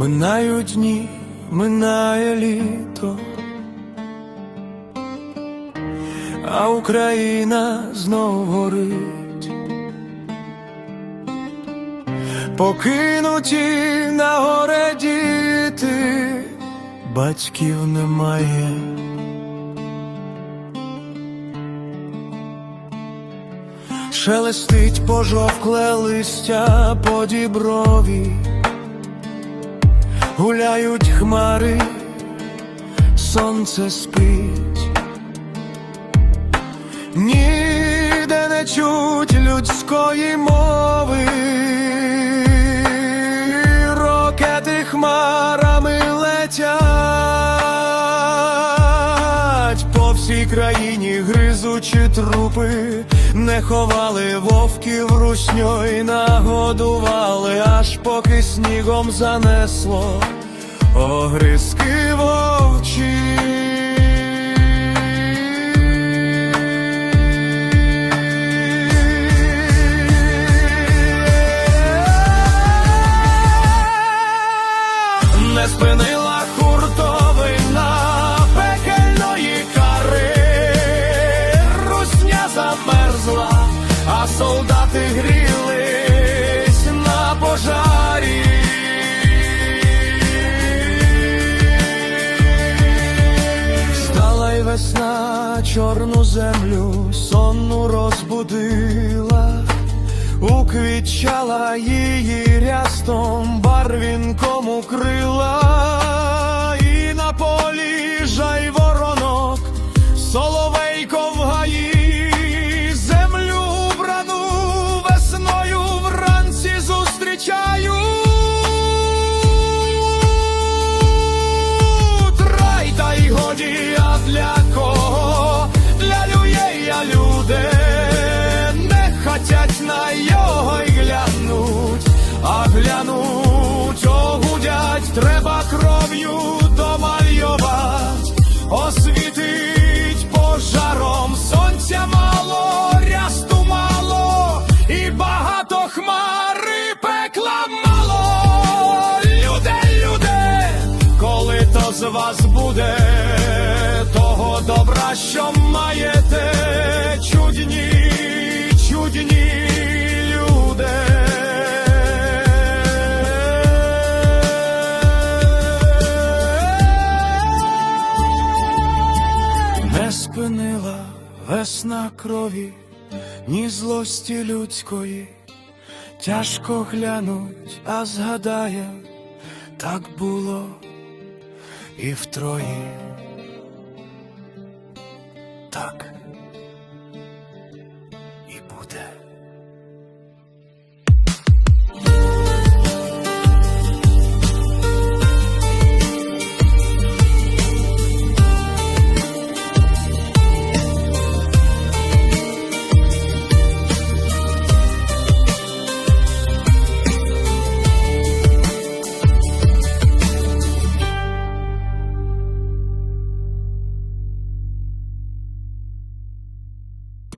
Минають дні, минає літо, а Україна знов горить. Покинуті на горе діти, батьків немає. Шелестить пожовкле листя по діброві, гуляють хмари, сонце спить, ніде не чуть людської мови, рокети хмарами всій країні, гризучі трупи, не ховали вовків русньой, нагодували, аж поки снігом занесло огризки вовчі. Солдати грілись на пожарі. Стала й весна чорну землю, сонну розбудила, уквітчала її рястом, барвінком укрила, зустрічаю. Рай та й годі, а для кого? Для людей, а люди не хотять на його й глянуть, а глянуть, огудять, треба кров'ю домальовать, освітить пожаром, сонця мало, хмари того добра, що маєте, чудні, чудні люди. Не спинила весна крові, ні злості людської. Тяжко глянуть, а згадає, так було і втрої. Так.